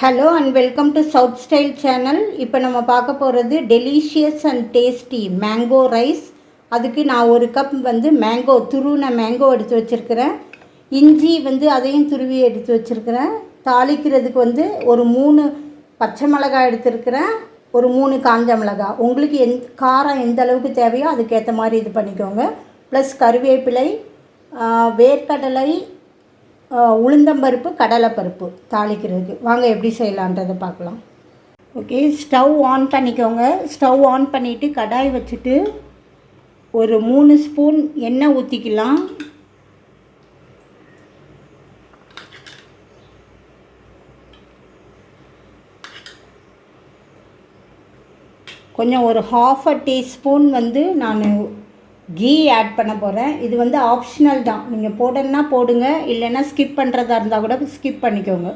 Hello and welcome to south style channel இப்போ நம்ம பார்க்க போகிறது delicious and tasty mango rice அதுக்கு நான் ஒரு கப் வந்து மேங்கோ துருவின மேங்கோ எடுத்து வச்சுருக்கிறேன். இஞ்சி வந்து அதையும் துருவி எடுத்து வச்சுருக்கிறேன். தாளிக்கிறதுக்கு வந்து ஒரு மூணு பச்சை மிளகாய் எடுத்துருக்கிறேன். ஒரு மூணு காஞ்ச மிளகாய். உங்களுக்கு எந் காரம் எந்த அளவுக்கு தேவையோ அதுக்கேற்ற மாதிரி இது பண்ணிக்கோங்க. ப்ளஸ் கருவேப்பிலை வேர்க்கடலை உளுந்தம்பருப்பு கடலைப்பருப்பு தாளிக்கிறதுக்கு. வாங்க எப்படி செய்யலான்றதை பார்க்கலாம். ஓகே ஸ்டவ் ஆன் பண்ணிக்கோங்க. ஸ்டவ் ஆன் பண்ணிவிட்டு கடாய் வச்சுட்டு ஒரு மூணு ஸ்பூன் எண்ணெய் ஊற்றிக்கலாம் கொஞ்சம் ஒரு ஹாஃப் அ டீஸ்பூன் வந்து நான் கீ ஆட் பண்ண போகிறேன் இது வந்து ஆப்ஷனல் தான். நீங்கள் போடணுன்னா போடுங்க. இல்லைன்னா ஸ்கிப் பண்ணுறதா இருந்தால் கூட ஸ்கிப் பண்ணிக்கோங்க.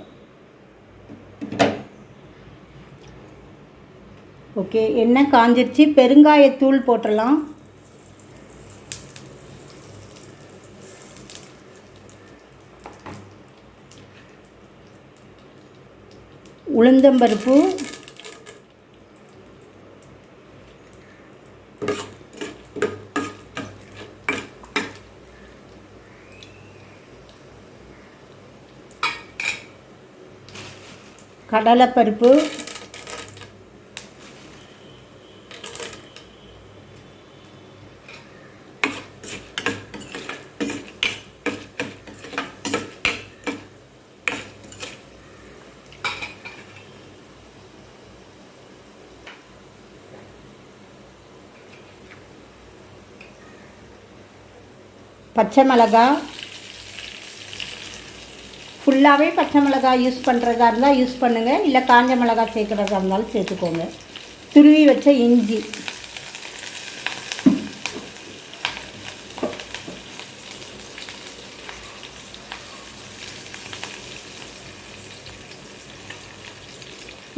ஓகே எண்ணெய் காஞ்சிருச்சு. பெருங்காயத்தூள் போட்டுடலாம். உளுந்தம்பருப்பு. கடலைப்பருப்பு. பச்சை மிளகாய். ஃபுல்லாகவே பச்சை மிளகாய் யூஸ் பண்ணுறதா இருந்தால் யூஸ் பண்ணுங்கள் இல்லை காஞ்ச மிளகாய் சேர்க்குறதா இருந்தாலும் சேர்த்துக்கோங்க. துருவி வச்ச இஞ்சி.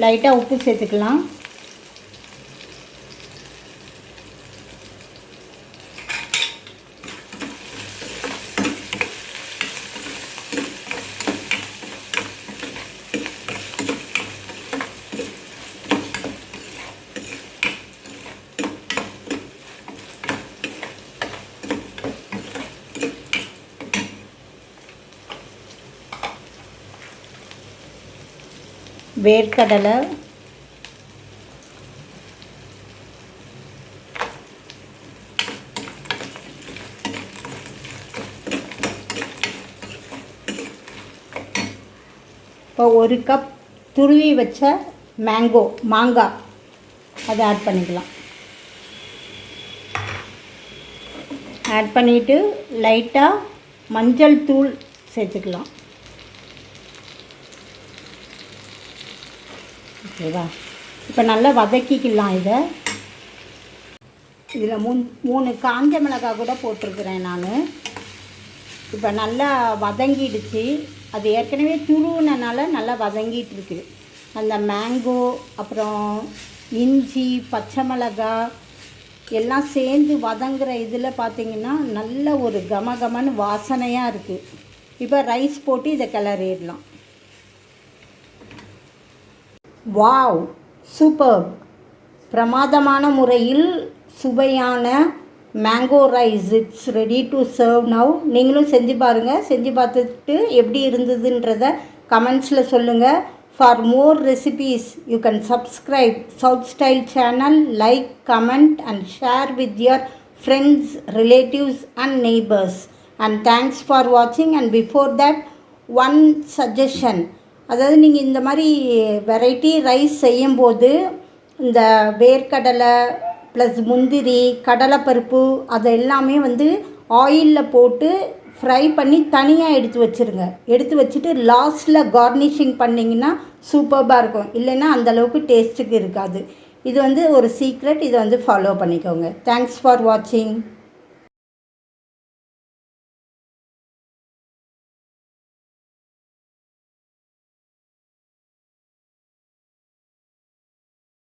லைட்டாக உப்பு சேர்த்துக்கலாம். வேர்க்கடலை. இப்போ ஒரு கப் துருவி வச்ச மேங்கோ. மாங்காய் அதை ஆட் பண்ணிக்கலாம். ஆட் பண்ணிவிட்டு லைட்டாக மஞ்சள் தூள் சேர்த்துக்கலாம். ஓகேவா? இப்போ நல்லா வதக்கிக்கலாம் இதை. இதில் மூணு மூணு காஞ்ச மிளகாய் கூட போட்டிருக்கிறேன் நான். இப்போ நல்லா வதங்கிடுச்சு. அது ஏற்கனவே துருவினனால நல்லா வதங்கிட்டு இருக்குது அந்த மேங்கோ அப்புறம் இஞ்சி பச்சை மிளகாய் எல்லாம் சேர்ந்து வதங்குற இதில் பார்த்தீங்கன்னா நல்ல ஒரு கம கமன்னு வாசனையாக இருக்குது இப்போ ரைஸ் போட்டு இதை கிளறிடலாம். வாவ் சூப்பர் பிரமாதமான முறையில் சுவையான mango rice it's ready to serve now நீங்களும் செஞ்சு பாருங்கள் செஞ்சு பார்த்துட்டு எப்படி இருந்ததுன்றத கமெண்ட்ஸில் சொல்லுங்கள் for more recipes you can subscribe south style channel like comment and share with your friends relatives and neighbours and thanks for வாட்சிங் and before that one suggestion அதாவது நீங்கள் இந்த மாதிரி வெரைட்டி ரைஸ் செய்யும்போது இந்த வேர்க்கடலை ப்ளஸ் முந்திரி கடலைப்பருப்பு அது எல்லாமே வந்து ஆயிலில் போட்டு ஃப்ரை பண்ணி தனியாக எடுத்து வச்சுருங்க. எடுத்து வச்சுட்டு லாஸ்ட்டில் கார்னிஷிங் பண்ணிங்கன்னா சூப்பர்பாக இருக்கும். இல்லைன்னா அந்தளவுக்கு டேஸ்ட்டுக்கு இருக்காது. இது வந்து ஒரு சீக்ரெட் இதை வந்து ஃபாலோ பண்ணிக்கோங்க. தேங்க்ஸ் ஃபார் வாட்சிங்